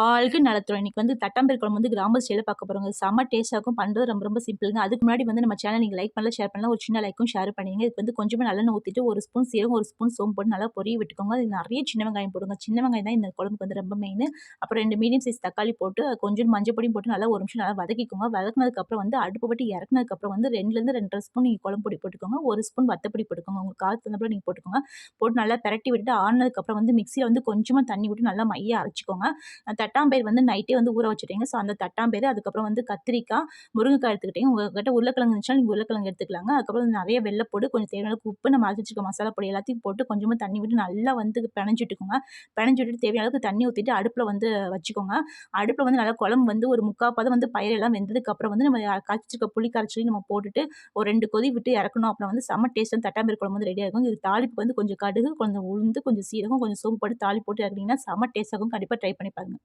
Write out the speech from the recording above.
ஆளுக்கு நலத்துறோம் இன்னைக்கு வந்து தட்டாம்பேர் குழம்பு வந்து கிராம ஸ்டைலில் பார்க்க போகிறோங்க செம்ம டேஸ்ட்டாக இருக்கும். பண்ணுறது ரொம்ப ரொம்ப சிம்பிளுங்க அதுக்கு முன்னாடி வந்து நம்ம சேனல் நீங்கள் லைக் பண்ணல ஷேர் பண்ணலாம் ஒரு சின்ன லைக்கும் ஷேர் பண்ணிங்க இதுக்கு வந்து கொஞ்சமாக நல்லெண்ணெய் ஊற்றிட்டு ஒரு ஸ்பூன் சீரகம் ஒரு ஸ்பூன் சோம்பு போட்டு நல்லா பொரிய விட்டுக்கோங்க. அது நிறைய சின்ன வெங்காயம் போடுங்க. சின்ன வெங்காயம் தான் இந்த குழம்புக்கு வந்து ரொம்ப மெயின் அப்புறம் ரெண்டு மீடியம் சைஸ் தக்காளி போட்டு கொஞ்சம் மஞ்சள் பொடியும் போட்டு நல்லா ஒரு நிமிஷம் நல்லா வதக்கிக்கோங்க. வதக்கினதுக்கப்புறம் வந்து அடுப்பு பட்டு இறக்குனதுக்கப்புறம் வந்து ரெண்டுலேருந்து ரெண்டரை ஸ்பூன் நீங்கள் குழம்பு பொடி போட்டுக்கோங்க. ஒரு ஸ்பூன் வத்தப்பொடி போட்டுக்கோங்க. உங்களுக்கு காற்று தந்தப்போ நீங்கள் போட்டுக்கோங்க. போட்டு நல்லா பிரட்டி விட்டுட்டு ஆனதுக்கப்புறம் வந்து மிக்சியில் வந்து கொஞ்சமாக தண்ணி விட்டு நல்லா மைய அரைச்சிக்கோங்க. தட்டாம்பயிர் வந்து நைட்டே வந்து ஊற வச்சுட்டீங்க. ஸோ அந்த தட்டாம்பயிர் அதுக்கப்புறம் வந்து கத்திரிக்காய் முருங்கைக்காய் எடுத்துக்கிட்டீங்க. உங்கள்கிட்ட உருளைக்கிழங்கு இருந்துச்சுன்னா நீங்கள் உருளைக்கிழங்கு எடுத்துக்கலாங்க. அதுக்கப்புறம் நிறைய வெள்ளைப்பொடி கொஞ்சம் தேவையான உப்பு நம்ம அரைச்சி வச்சுக்க மசாலா பொடி எல்லாத்தையும் போட்டு கொஞ்சமாக தண்ணி விட்டு நல்லா வந்து பிணைஞ்சிட்டுக்கோங்க பிணைஞ்சிட்டு விட்டுட்டு தேவையான அளவுக்கு தண்ணி ஊற்றிட்டு அடுப்பில் வந்து வச்சுக்கோங்க. அடுப்பில் வந்து நல்லா குழம்பு வந்து ஒரு முக்கால் பதம் வந்து பயிரெல்லாம் வெந்ததுக்கப்புறம் வந்து நம்ம கரைச்சிருக்க புளி கரைச்சி நம்ம போட்டுட்டு ஒரு ரெண்டு கொதி விட்டு இறக்கணும். அப்புறம் வந்து செம்ம டேஸ்ட்டாக வந்து தட்டாம்பயிர் குழம்பு வந்து ரெடியாக இருக்கும். இது தாளிப்பு வந்து கொஞ்சம் கடுகு கொஞ்சம் உளுந்து கொஞ்சம் சீரகம் கொஞ்சம் சோம்பு போட்டு தாளி போட்டு இறக்குனீங்கன்னா செம்ம டேஸ்ட்டாகவும் கண்டிப்பாக ட்ரை பண்ணி பாருங்கள்